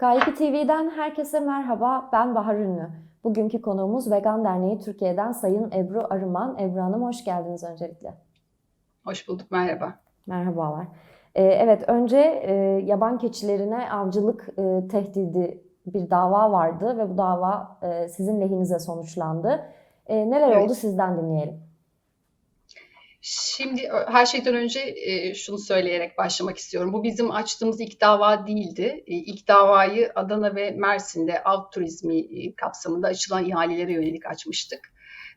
K2 TV'den herkese merhaba, ben Bahar Ünlü. Bugünkü konuğumuz Vegan Derneği Türkiye'den Sayın Ebru Arıman. Ebru Hanım hoş geldiniz öncelikle. Hoş bulduk, merhaba. Merhabalar. Ee, evet, önce e, yaban keçilerine avcılık e, tehdidi bir dava vardı ve bu dava e, sizin lehinize sonuçlandı. E, neler Evet. oldu sizden dinleyelim. Şimdi her şeyden önce e, şunu söyleyerek başlamak istiyorum. Bu bizim açtığımız ilk dava değildi. E, İlk davayı Adana ve Mersin'de av turizmi e, kapsamında açılan ihalelere yönelik açmıştık.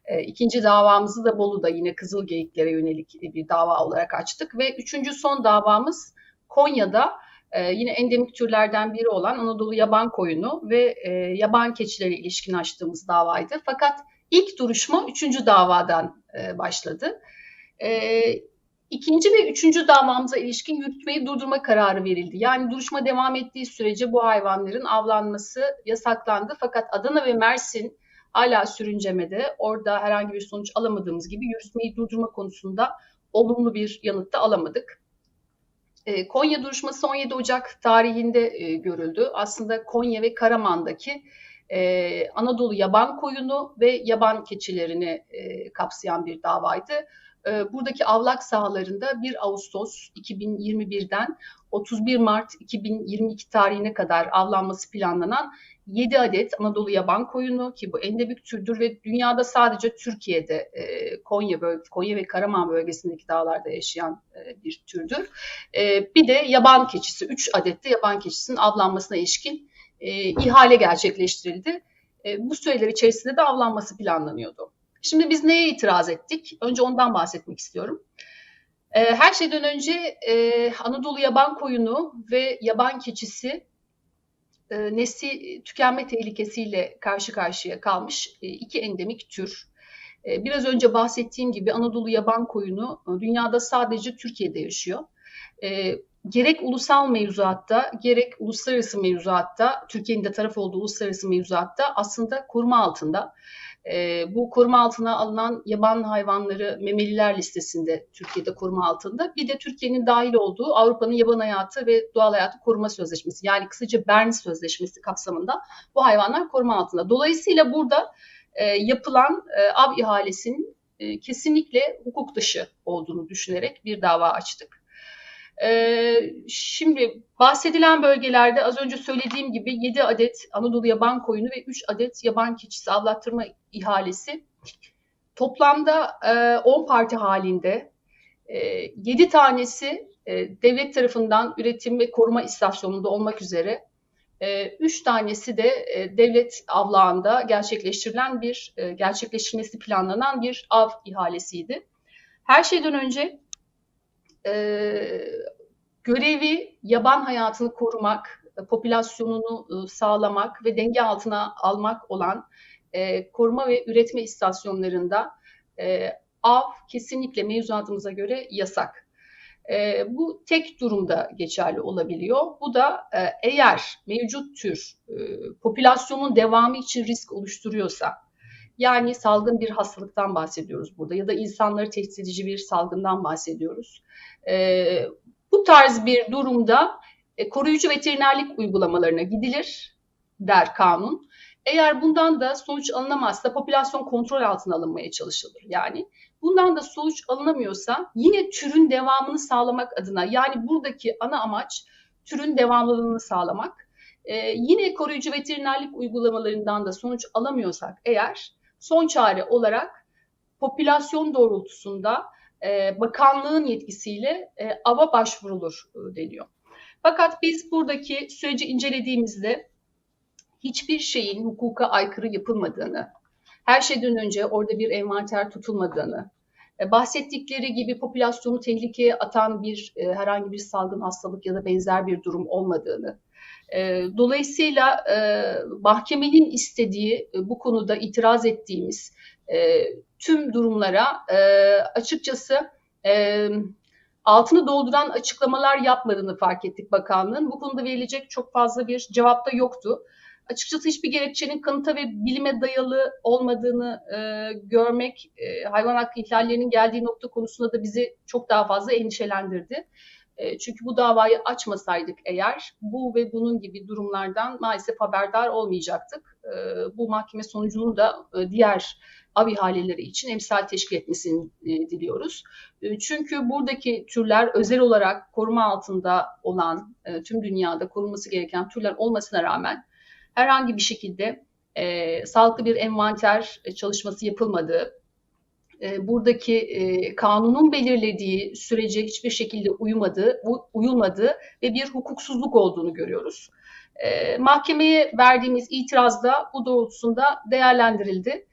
E, İkinci davamızı da Bolu'da yine Kızılgeyiklere yönelik e, bir dava olarak açtık. Ve üçüncü son davamız Konya'da yine endemik türlerden biri olan Anadolu yaban koyunu ve yaban keçileri ilişkin açtığımız davaydı. Fakat ilk duruşma üçüncü davadan başladı. E, ikinci ve üçüncü davamıza ilişkin yürütmeyi durdurma kararı verildi. Yani duruşma devam ettiği sürece bu hayvanların avlanması yasaklandı. Fakat Adana ve Mersin hala sürüncemede. Orada herhangi bir sonuç alamadığımız gibi yürütmeyi durdurma konusunda olumlu bir yanıt da alamadık. E, Konya duruşması 17 Ocak tarihinde e, görüldü. Aslında Konya ve Karaman'daki e, Anadolu yaban koyunu ve yaban keçilerini e, kapsayan bir davaydı. E, buradaki avlak sahalarında 1 Ağustos 2021'den 31 Mart 2022 tarihine kadar avlanması planlanan 7 adet Anadolu yaban koyunu ki bu endemik türdür ve dünyada sadece Türkiye'de e, Konya böl Konya ve Karaman bölgesindeki dağlarda yaşayan e, bir türdür. E, bir de yaban keçisi 3 adet de yaban keçisinin avlanmasına ilişkin ihale gerçekleştirildi. Bu süreler içerisinde de avlanması planlanıyordu. Şimdi biz neye itiraz ettik? Önce ondan bahsetmek istiyorum. E, her şeyden önce e, Anadolu yaban koyunu ve yaban keçisi e, nesli tükenme tehlikesiyle karşı karşıya kalmış e, iki endemik tür. E, biraz önce bahsettiğim gibi Anadolu yaban koyunu e, dünyada sadece Türkiye'de yaşıyor. E, gerek ulusal mevzuatta gerek uluslararası mevzuatta Türkiye'nin de taraf olduğu uluslararası mevzuatta aslında koruma altında. E, bu koruma altına alınan yaban hayvanları memeliler listesinde Türkiye'de koruma altında. Bir de Türkiye'nin dahil olduğu Avrupa'nın Yaban Hayatı ve Doğal Hayatı Koruma Sözleşmesi yani kısaca Bern Sözleşmesi kapsamında bu hayvanlar koruma altında. Dolayısıyla burada e, yapılan e, av ihalesinin e, kesinlikle hukuk dışı olduğunu düşünerek bir dava açtık. Ee, şimdi bahsedilen bölgelerde az önce söylediğim gibi 7 adet Anadolu yaban koyunu ve 3 adet yaban keçisi avlattırma ihalesi toplamda e, 10 parti halinde e, 7 tanesi e, devlet tarafından üretim ve koruma istasyonunda olmak üzere 3 tanesi de e, devlet avlağında gerçekleştirilen bir e, gerçekleştirilmesi planlanan bir av ihalesiydi. Her şeyden önce e, görevi yaban hayatını korumak, e, popülasyonunu e, sağlamak ve denge altına almak olan e, koruma ve üretme istasyonlarında e, av kesinlikle mevzuatımıza göre yasak. E, bu tek durumda geçerli olabiliyor. Bu da e, eğer mevcut tür e, popülasyonun devamı için risk oluşturuyorsa, yani salgın bir hastalıktan bahsediyoruz burada ya da insanları tehdit edici bir salgından bahsediyoruz. E, bu tarz bir durumda e, koruyucu veterinerlik uygulamalarına gidilir der kanun. Eğer bundan da sonuç alınamazsa popülasyon kontrol altına alınmaya çalışılır. Yani bundan da sonuç alınamıyorsa yine türün devamını sağlamak adına yani buradaki ana amaç türün devamlılığını sağlamak. E, yine koruyucu veterinerlik uygulamalarından da sonuç alamıyorsak eğer son çare olarak popülasyon doğrultusunda e, bakanlığın yetkisiyle e, ava başvurulur e, deniyor. Fakat biz buradaki süreci incelediğimizde hiçbir şeyin hukuka aykırı yapılmadığını, her şeyden önce orada bir envanter tutulmadığını, e, bahsettikleri gibi popülasyonu tehlikeye atan bir e, herhangi bir salgın hastalık ya da benzer bir durum olmadığını, dolayısıyla e, mahkemenin istediği e, bu konuda itiraz ettiğimiz e, tüm durumlara açıkçası altını dolduran açıklamalar yapmadığını fark ettik bakanlığın. Bu konuda verilecek çok fazla bir cevap da yoktu. Açıkçası hiçbir gerekçenin kanıta ve bilime dayalı olmadığını e, görmek e, hayvan hakkı ihlallerinin geldiği nokta konusunda da bizi çok daha fazla endişelendirdi. E, çünkü bu davayı açmasaydık eğer bu ve bunun gibi durumlardan maalesef haberdar olmayacaktık. E, bu mahkeme sonucunun da e, diğer av ihaleleri için emsal teşkil etmesini diliyoruz. Çünkü buradaki türler özel olarak koruma altında olan, tüm dünyada korunması gereken türler olmasına rağmen herhangi bir şekilde sağlıklı bir envanter çalışması yapılmadığı, e, buradaki e, kanunun belirlediği sürece hiçbir şekilde uyumadığı, uyulmadığı ve bir hukuksuzluk olduğunu görüyoruz. E, mahkemeye verdiğimiz itiraz da bu doğrultusunda değerlendirildi.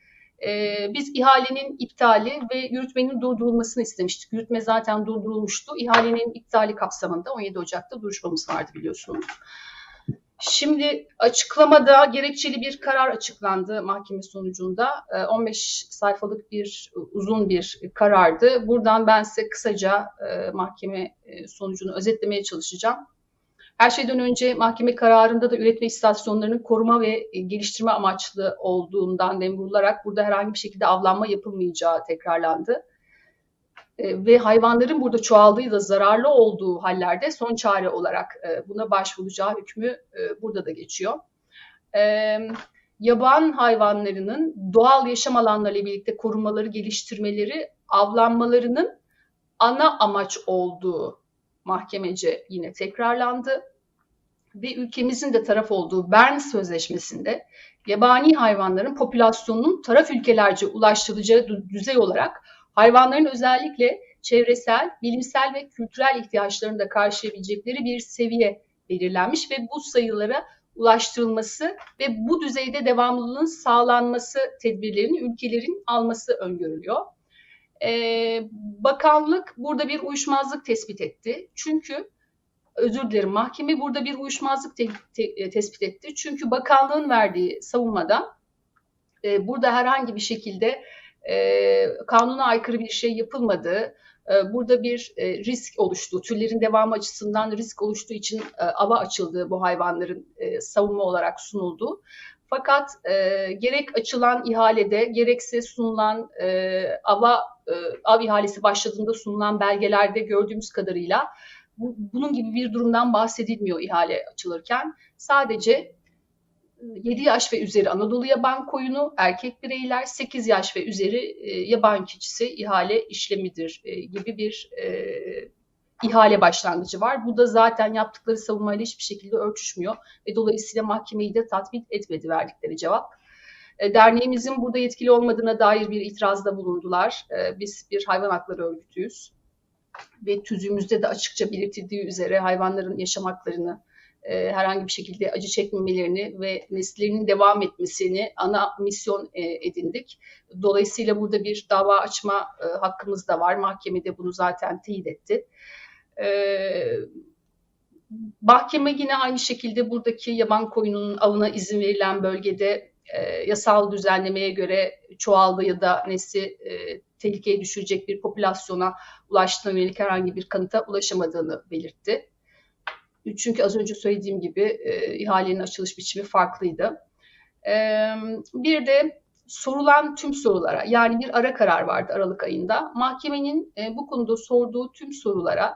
Biz ihalenin iptali ve yürütmenin durdurulmasını istemiştik. Yürütme zaten durdurulmuştu. İhalenin iptali kapsamında 17 Ocak'ta duruşmamız vardı biliyorsunuz. Şimdi açıklamada gerekçeli bir karar açıklandı mahkeme sonucunda. 15 ee, sayfalık bir uzun bir karardı. Buradan ben size kısaca e, mahkeme e, sonucunu özetlemeye çalışacağım. Her şeyden önce mahkeme kararında da üretme istasyonlarının koruma ve e, geliştirme amaçlı olduğundan dem vurularak burada herhangi bir şekilde avlanma yapılmayacağı tekrarlandı. E, ve hayvanların burada çoğaldığı da zararlı olduğu hallerde son çare olarak e, buna başvuracağı hükmü e, burada da geçiyor. Yaban hayvanlarının doğal yaşam alanlarıyla birlikte korunmaları, geliştirmeleri, avlanmalarının ana amaç olduğu mahkemece yine tekrarlandı. Ve ülkemizin de taraf olduğu Bern Sözleşmesi'nde yabani hayvanların popülasyonunun taraf ülkelerce ulaştırılacağı düzey olarak hayvanların özellikle çevresel, bilimsel ve kültürel ihtiyaçlarını da karşılayabilecekleri bir seviye belirlenmiş ve bu sayılara ulaştırılması ve bu düzeyde devamlılığın sağlanması tedbirlerini ülkelerin alması öngörülüyor. Ee, bakanlık burada bir uyuşmazlık tespit etti. Çünkü özür dilerim mahkeme burada bir uyuşmazlık te- te- tespit etti. Çünkü bakanlığın verdiği savunmada e, burada herhangi bir şekilde e, kanuna aykırı bir şey yapılmadığı, e, burada bir e, risk oluştu, türlerin devamı açısından risk oluştuğu için e, ava açıldığı bu hayvanların e, savunma olarak sunuldu. Fakat e, gerek açılan ihalede gerekse sunulan e, ava e, av ihalesi başladığında sunulan belgelerde gördüğümüz kadarıyla bu, bunun gibi bir durumdan bahsedilmiyor ihale açılırken. Sadece 7 yaş ve üzeri Anadolu yaban koyunu, erkek bireyler 8 yaş ve üzeri e, yaban keçisi ihale işlemidir e, gibi bir e, ihale başlangıcı var. Bu da zaten yaptıkları savunmayla hiçbir şekilde örtüşmüyor ve dolayısıyla mahkemeyi de tatbik etmedi verdikleri cevap. Derneğimizin burada yetkili olmadığına dair bir itirazda bulundular. Biz bir hayvan hakları örgütüyüz ve tüzüğümüzde de açıkça belirtildiği üzere hayvanların yaşam haklarını e, herhangi bir şekilde acı çekmemelerini ve nesillerinin devam etmesini ana misyon e, edindik. Dolayısıyla burada bir dava açma e, hakkımız da var. Mahkemede bunu zaten teyit etti. Mahkeme yine aynı şekilde buradaki yaban koyununun avına izin verilen bölgede yasal düzenlemeye göre çoğaldığı ya da nesli e, tehlikeye düşürecek bir popülasyona ulaştığına yönelik herhangi bir kanıta ulaşamadığını belirtti. Çünkü az önce söylediğim gibi e, ihalenin açılış biçimi farklıydı. E, bir de sorulan tüm sorulara yani bir ara karar vardı Aralık ayında. Mahkemenin e, bu konuda sorduğu tüm sorulara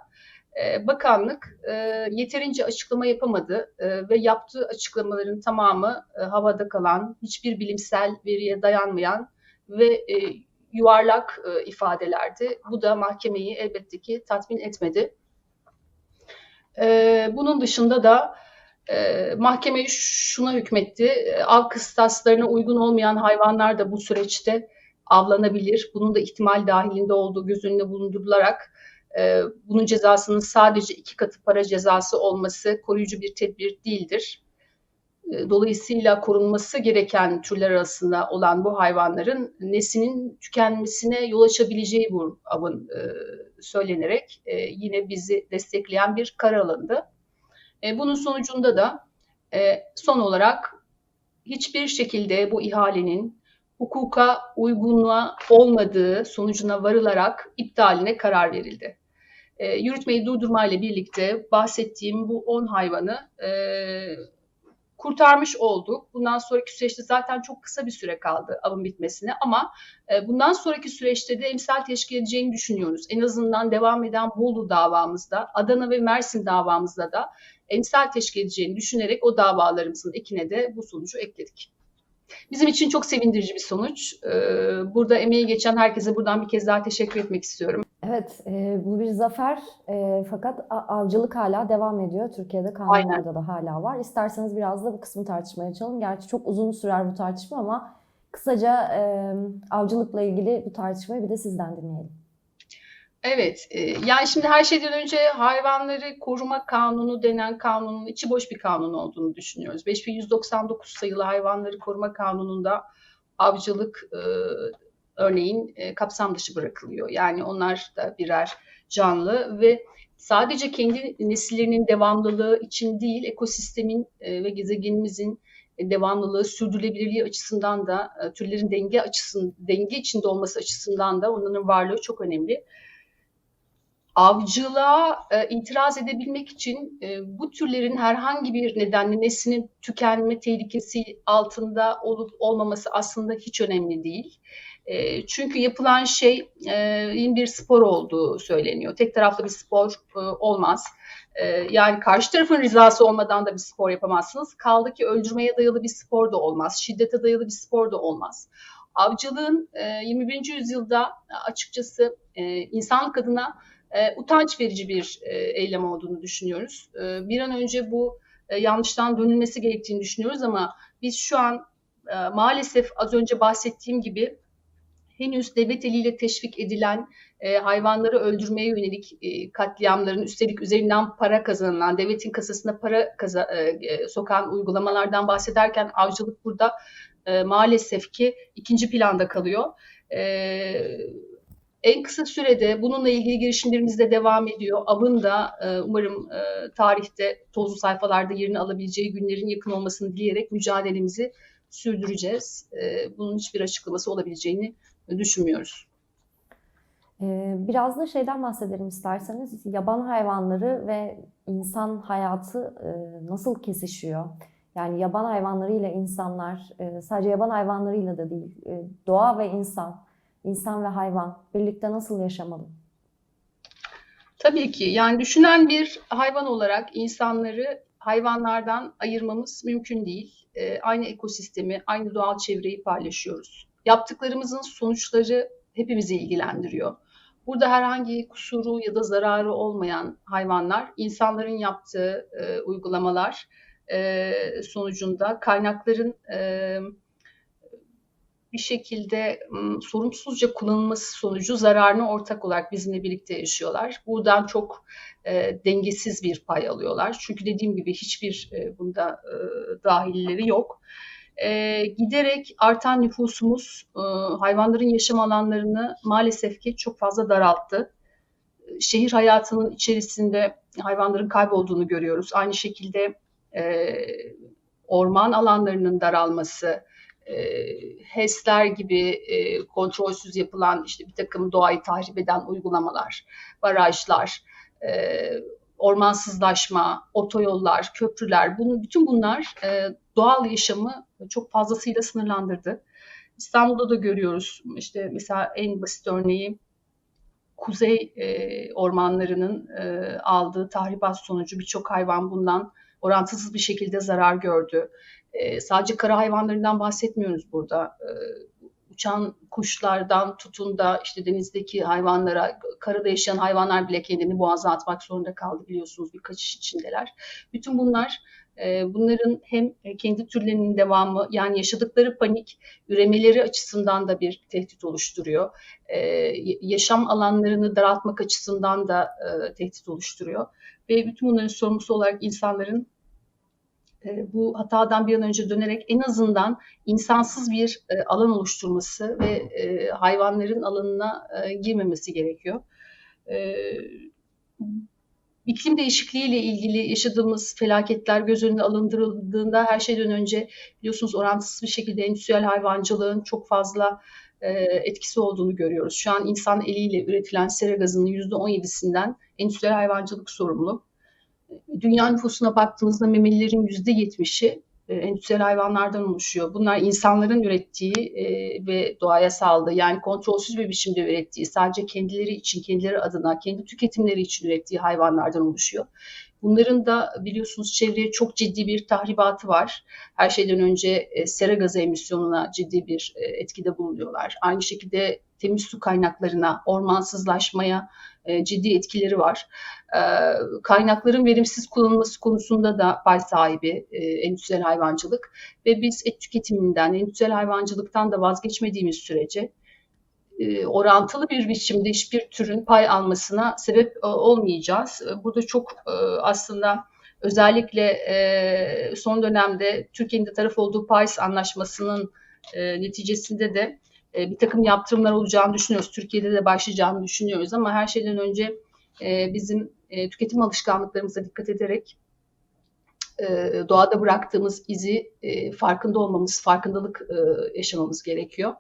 e, bakanlık e, yeterince açıklama yapamadı e, ve yaptığı açıklamaların tamamı e, havada kalan, hiçbir bilimsel veriye dayanmayan ve e, yuvarlak e, ifadelerdi. Bu da mahkemeyi elbette ki tatmin etmedi. E, bunun dışında da e, mahkeme şuna hükmetti. E, av kıstaslarına uygun olmayan hayvanlar da bu süreçte avlanabilir. Bunun da ihtimal dahilinde olduğu göz önüne bulundurularak e, bunun cezasının sadece iki katı para cezası olması koruyucu bir tedbir değildir. E, dolayısıyla korunması gereken türler arasında olan bu hayvanların neslinin tükenmesine yol açabileceği bu avın e, söylenerek e, yine bizi destekleyen bir karar alındı. E, bunun sonucunda da e, son olarak hiçbir şekilde bu ihalenin hukuka uygunluğa olmadığı sonucuna varılarak iptaline karar verildi. E, yürütmeyi durdurmayla birlikte bahsettiğim bu 10 hayvanı e, kurtarmış olduk. Bundan sonraki süreçte zaten çok kısa bir süre kaldı avın bitmesine ama e, bundan sonraki süreçte de emsal teşkil edeceğini düşünüyoruz. En azından devam eden Bolu davamızda, Adana ve Mersin davamızda da emsal teşkil edeceğini düşünerek o davalarımızın ekine de bu sonucu ekledik. Bizim için çok sevindirici bir sonuç. Ee, burada emeği geçen herkese buradan bir kez daha teşekkür etmek istiyorum. Evet, e, bu bir zafer e, fakat avcılık hala devam ediyor. Türkiye'de kanunlarda da hala var. İsterseniz biraz da bu kısmı tartışmaya açalım. Gerçi çok uzun sürer bu tartışma ama kısaca e, avcılıkla ilgili bu tartışmayı bir de sizden dinleyelim. Evet, e, yani şimdi her şeyden önce hayvanları koruma kanunu denen kanunun içi boş bir kanun olduğunu düşünüyoruz. 5199 sayılı hayvanları koruma kanununda avcılık e, örneğin e, kapsam dışı bırakılıyor. Yani onlar da birer canlı ve sadece kendi nesillerinin devamlılığı için değil, ekosistemin e, ve gezegenimizin devamlılığı, sürdürülebilirliği açısından da e, türlerin denge açısından, denge içinde olması açısından da onların varlığı çok önemli avcılığa e, itiraz edebilmek için e, bu türlerin herhangi bir nedenle neslinin tükenme tehlikesi altında olup olmaması aslında hiç önemli değil. E, çünkü yapılan şey e, bir spor olduğu söyleniyor. Tek taraflı bir spor e, olmaz. E, yani karşı tarafın rızası olmadan da bir spor yapamazsınız. Kaldı ki öldürmeye dayalı bir spor da olmaz. Şiddete dayalı bir spor da olmaz. Avcılığın e, 21. yüzyılda açıkçası e, insanlık adına e, utanç verici bir e, eylem olduğunu düşünüyoruz. E, bir an önce bu e, yanlıştan dönülmesi gerektiğini düşünüyoruz ama biz şu an e, maalesef az önce bahsettiğim gibi henüz devlet eliyle teşvik edilen e, hayvanları öldürmeye yönelik e, katliamların üstelik üzerinden para kazanılan, devletin kasasına para kaza, e, e sokan uygulamalardan bahsederken avcılık burada e, maalesef ki ikinci planda kalıyor. E, en kısa sürede bununla ilgili girişimlerimiz de devam ediyor. Avın da e, umarım e, tarihte tozlu sayfalarda yerini alabileceği günlerin yakın olmasını dileyerek mücadelemizi sürdüreceğiz. E, bunun hiçbir açıklaması olabileceğini düşünmüyoruz. Biraz da şeyden bahsedelim isterseniz. Yaban hayvanları ve insan hayatı nasıl kesişiyor? Yani yaban hayvanlarıyla insanlar, sadece yaban hayvanlarıyla da değil, doğa ve insan insan ve hayvan birlikte nasıl yaşamalı? Tabii ki. Yani düşünen bir hayvan olarak insanları hayvanlardan ayırmamız mümkün değil. E, aynı ekosistemi, aynı doğal çevreyi paylaşıyoruz. Yaptıklarımızın sonuçları hepimizi ilgilendiriyor. Burada herhangi kusuru ya da zararı olmayan hayvanlar, insanların yaptığı e, uygulamalar e, sonucunda kaynakların e, bir şekilde sorumsuzca kullanılması sonucu zararını ortak olarak bizimle birlikte yaşıyorlar. Buradan çok e, dengesiz bir pay alıyorlar. Çünkü dediğim gibi hiçbir e, bunda e, dahilleri yok. E, giderek artan nüfusumuz e, hayvanların yaşam alanlarını maalesef ki çok fazla daralttı. Şehir hayatının içerisinde hayvanların kaybolduğunu görüyoruz. Aynı şekilde e, orman alanlarının daralması, e, HES'ler gibi e, kontrolsüz yapılan işte bir takım doğayı tahrip eden uygulamalar, barajlar, e, ormansızlaşma, otoyollar, köprüler, bunu, bütün bunlar e, doğal yaşamı çok fazlasıyla sınırlandırdı. İstanbul'da da görüyoruz işte mesela en basit örneği kuzey e, ormanlarının e, aldığı tahribat sonucu birçok hayvan bundan orantısız bir şekilde zarar gördü. E, sadece kara hayvanlarından bahsetmiyoruz burada. E, uçan kuşlardan tutun da işte denizdeki hayvanlara, karada yaşayan hayvanlar bile kendini boğaza atmak zorunda kaldı biliyorsunuz bir kaçış içindeler. Bütün bunlar e, bunların hem kendi türlerinin devamı yani yaşadıkları panik üremeleri açısından da bir tehdit oluşturuyor. E, yaşam alanlarını daraltmak açısından da e, tehdit oluşturuyor. Ve bütün bunların sorumlusu olarak insanların e, bu hatadan bir an önce dönerek en azından insansız bir e, alan oluşturması ve e, hayvanların alanına e, girmemesi gerekiyor. E, iklim değişikliği ile ilgili yaşadığımız felaketler göz önüne alındırıldığında her şeyden önce biliyorsunuz orantısız bir şekilde endüstriyel hayvancılığın çok fazla e, etkisi olduğunu görüyoruz. Şu an insan eliyle üretilen sera gazının %17'sinden endüstriyel hayvancılık sorumlu dünya nüfusuna baktığınızda memelilerin yüzde yetmişi e, endüstriyel hayvanlardan oluşuyor. Bunlar insanların ürettiği e, ve doğaya saldığı yani kontrolsüz bir biçimde ürettiği, sadece kendileri için, kendileri adına, kendi tüketimleri için ürettiği hayvanlardan oluşuyor. Bunların da biliyorsunuz çevreye çok ciddi bir tahribatı var. Her şeyden önce e, sera gazı emisyonuna ciddi bir e, etkide bulunuyorlar. Aynı şekilde temiz su kaynaklarına, ormansızlaşmaya e, ciddi etkileri var. E, kaynakların verimsiz kullanılması konusunda da pay sahibi e, endüstriyel hayvancılık ve biz et tüketiminden, endüstriyel hayvancılıktan da vazgeçmediğimiz sürece e, orantılı bir biçimde hiçbir türün pay almasına sebep olmayacağız. Burada çok aslında özellikle son dönemde Türkiye'nin de taraf olduğu Paris Anlaşması'nın neticesinde de bir takım yaptırımlar olacağını düşünüyoruz. Türkiye'de de başlayacağını düşünüyoruz ama her şeyden önce bizim tüketim alışkanlıklarımıza dikkat ederek doğada bıraktığımız izi farkında olmamız, farkındalık yaşamamız gerekiyor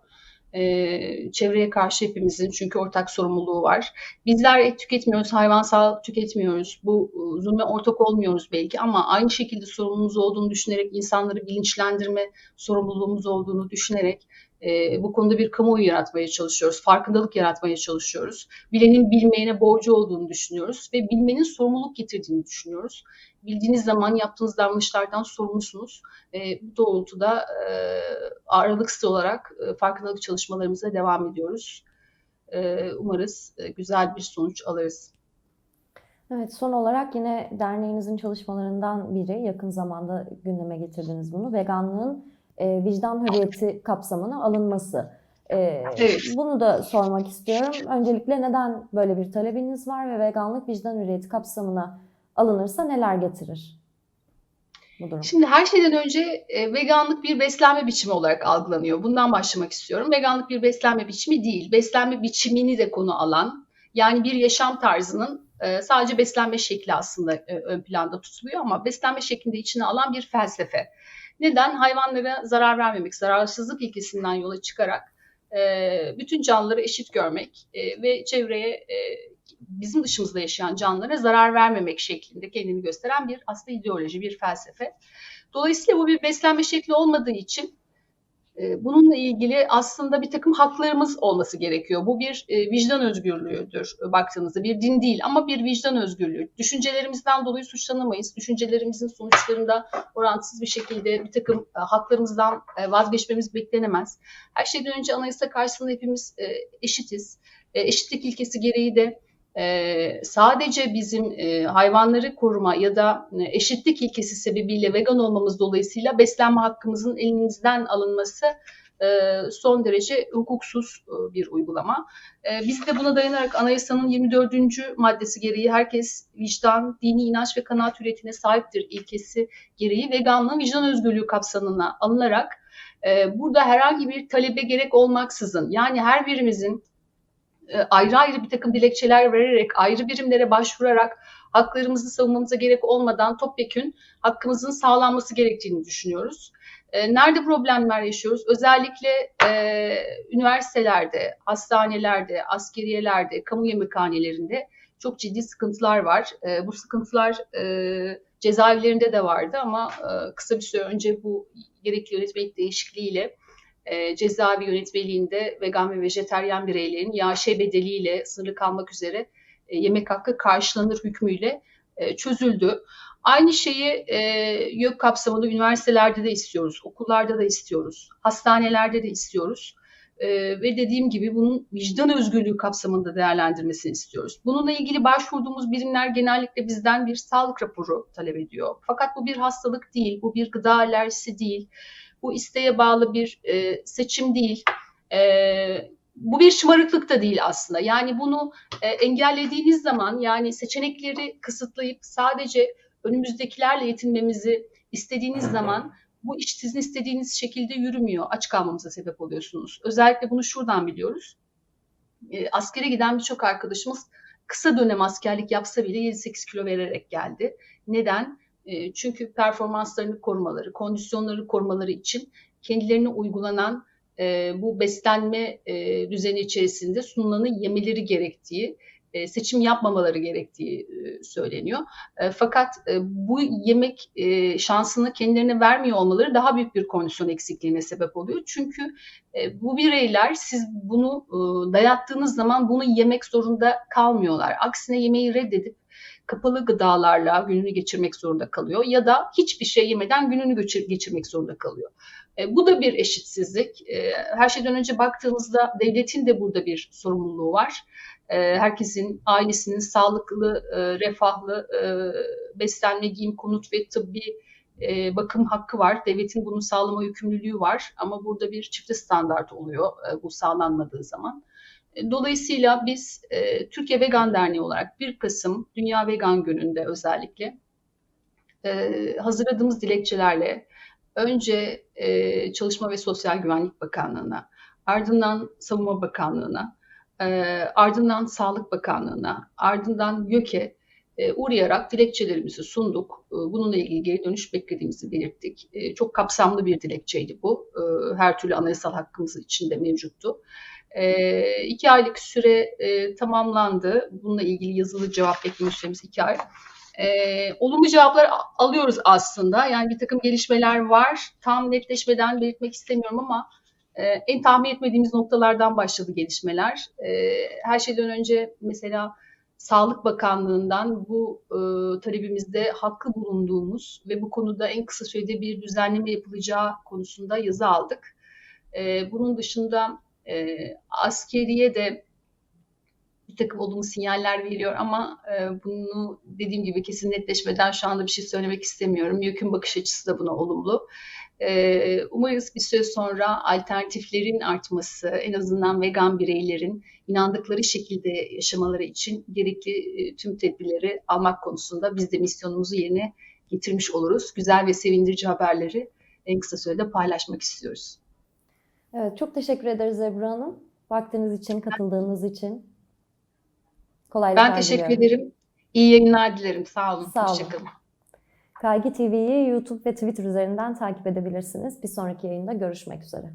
e, çevreye karşı hepimizin çünkü ortak sorumluluğu var. Bizler et tüketmiyoruz, hayvansal tüketmiyoruz. Bu e, zulme ortak olmuyoruz belki ama aynı şekilde sorumluluğumuz olduğunu düşünerek, insanları bilinçlendirme sorumluluğumuz olduğunu düşünerek e, bu konuda bir kamuoyu yaratmaya çalışıyoruz. Farkındalık yaratmaya çalışıyoruz. Bilenin bilmeyene borcu olduğunu düşünüyoruz ve bilmenin sorumluluk getirdiğini düşünüyoruz. Bildiğiniz zaman yaptığınız davranışlardan sorumlusunuz. E, bu doğrultuda e, aralıksız olarak e, farkındalık çalışmalarımıza devam ediyoruz. E, umarız e, güzel bir sonuç alırız. Evet, son olarak yine derneğinizin çalışmalarından biri, yakın zamanda gündeme getirdiniz bunu, veganlığın e, vicdan hürriyeti kapsamına alınması. E. Bunu da sormak istiyorum. Öncelikle neden böyle bir talebiniz var ve veganlık vicdan hürriyeti kapsamına alınırsa neler getirir? Bu durum. Şimdi her şeyden önce e, veganlık bir beslenme biçimi olarak algılanıyor. Bundan başlamak istiyorum. Veganlık bir beslenme biçimi değil. Beslenme biçimini de konu alan, yani bir yaşam tarzının e, sadece beslenme şekli aslında e, ön planda tutuluyor ama beslenme şeklinde içine alan bir felsefe. Neden? Hayvanlara zarar vermemek, zararsızlık ilkesinden yola çıkarak e, bütün canlıları eşit görmek e, ve çevreye e, bizim dışımızda yaşayan canlılara zarar vermemek şeklinde kendini gösteren bir aslında ideoloji, bir felsefe. Dolayısıyla bu bir beslenme şekli olmadığı için bununla ilgili aslında bir takım haklarımız olması gerekiyor. Bu bir e, vicdan özgürlüğüdür e, baktığınızda. Bir din değil ama bir vicdan özgürlüğü. Düşüncelerimizden dolayı suçlanamayız. Düşüncelerimizin sonuçlarında orantısız bir şekilde bir takım e, haklarımızdan vazgeçmemiz beklenemez. Her şeyden önce anayasa karşısında hepimiz eşitiz. Eşitlik ilkesi gereği de e, sadece bizim e, hayvanları koruma ya da e, eşitlik ilkesi sebebiyle vegan olmamız dolayısıyla beslenme hakkımızın elimizden alınması e, son derece hukuksuz bir uygulama. Biz de buna dayanarak anayasanın 24. maddesi gereği herkes vicdan, dini inanç ve kanaat hürriyetine sahiptir ilkesi gereği veganlığın vicdan özgürlüğü kapsamına alınarak burada herhangi bir talebe gerek olmaksızın yani her birimizin ayrı ayrı bir takım dilekçeler vererek, ayrı birimlere başvurarak haklarımızı savunmamıza gerek olmadan topyekün hakkımızın sağlanması gerektiğini düşünüyoruz. E, nerede problemler yaşıyoruz? Özellikle e, üniversitelerde, hastanelerde, askeriyelerde, kamu yemekhanelerinde çok ciddi sıkıntılar var. E, bu sıkıntılar e, cezaevlerinde de vardı ama e, kısa bir süre önce bu gerekli yönetmelik değişikliğiyle e, cezaevi yönetmeliğinde vegan ve vejeteryan bireylerin YAŞ bedeliyle sınırlı kalmak üzere e, yemek hakkı karşılanır hükmüyle e, çözüldü. Aynı şeyi e, YÖK kapsamında üniversitelerde de istiyoruz, okullarda da istiyoruz, hastanelerde de istiyoruz. E, ve dediğim gibi bunun vicdan özgürlüğü kapsamında değerlendirmesini istiyoruz. Bununla ilgili başvurduğumuz birimler genellikle bizden bir sağlık raporu talep ediyor. Fakat bu bir hastalık değil, bu bir gıda alerjisi değil. Bu isteğe bağlı bir e, seçim değil. E, bu bir şımarıklık da değil aslında. Yani bunu e, engellediğiniz zaman yani seçenekleri kısıtlayıp sadece önümüzdekilerle yetinmemizi istediğiniz zaman bu iş sizin istediğiniz şekilde yürümüyor. Aç kalmamıza sebep oluyorsunuz. Özellikle bunu şuradan biliyoruz. E, askere giden birçok arkadaşımız kısa dönem askerlik yapsa bile 7-8 kilo vererek geldi. Neden? E, çünkü performanslarını korumaları, kondisyonları korumaları için kendilerine uygulanan e, bu beslenme e, düzeni içerisinde sunulanı yemeleri gerektiği e, seçim yapmamaları gerektiği e, söyleniyor. E, Fakat e, bu yemek e, şansını kendilerine vermiyor olmaları daha büyük bir kondisyon eksikliğine sebep oluyor. Çünkü e, bu bireyler siz bunu e, dayattığınız zaman bunu yemek zorunda kalmıyorlar. Aksine yemeği reddedip kapalı gıdalarla gününü geçirmek zorunda kalıyor ya da hiçbir şey yemeden gününü geçir- geçirmek zorunda kalıyor. E, bu da bir eşitsizlik. E, her şeyden önce baktığımızda devletin de burada bir sorumluluğu var. E, herkesin, ailesinin sağlıklı, e, refahlı e, beslenme, giyim, konut ve tıbbi e, bakım hakkı var. Devletin bunu sağlama yükümlülüğü var. Ama burada bir çifte standart oluyor e, bu sağlanmadığı zaman. Dolayısıyla biz e, Türkiye Vegan Derneği olarak 1 Kasım Dünya Vegan Günü'nde özellikle e, hazırladığımız dilekçelerle önce e, Çalışma ve Sosyal Güvenlik Bakanlığı'na, ardından Savunma Bakanlığı'na, e, ardından Sağlık Bakanlığı'na, ardından YÖK'e e, uğrayarak dilekçelerimizi sunduk. E, bununla ilgili geri dönüş beklediğimizi belirttik. E, çok kapsamlı bir dilekçeydi bu. E, her türlü anayasal hakkımız içinde mevcuttu. E, iki aylık süre e, tamamlandı. Bununla ilgili yazılı cevap bekleme süremiz iki ay. E, olumlu cevaplar alıyoruz aslında. Yani bir takım gelişmeler var. Tam netleşmeden belirtmek istemiyorum ama e, en tahmin etmediğimiz noktalardan başladı gelişmeler. E, her şeyden önce mesela Sağlık Bakanlığı'ndan bu e, talebimizde haklı bulunduğumuz ve bu konuda en kısa sürede bir düzenleme yapılacağı konusunda yazı aldık. E, bunun dışında e, askeriye de bir takım olumlu sinyaller veriyor ama e, bunu dediğim gibi kesin netleşmeden şu anda bir şey söylemek istemiyorum. YÖK'ün bakış açısı da buna olumlu. E, umarız bir süre sonra alternatiflerin artması, en azından vegan bireylerin inandıkları şekilde yaşamaları için gerekli e, tüm tedbirleri almak konusunda biz de misyonumuzu yerine getirmiş oluruz. Güzel ve sevindirici haberleri en kısa sürede paylaşmak istiyoruz. Evet, çok teşekkür ederiz Ebru Hanım. Vaktiniz için, katıldığınız için. Kolaylıklar Ben teşekkür diliyorum. ederim. İyi yayınlar dilerim. Sağ olun. Sağ olun. Hoşçakalın. Kaygı TV'yi YouTube ve Twitter üzerinden takip edebilirsiniz. Bir sonraki yayında görüşmek üzere.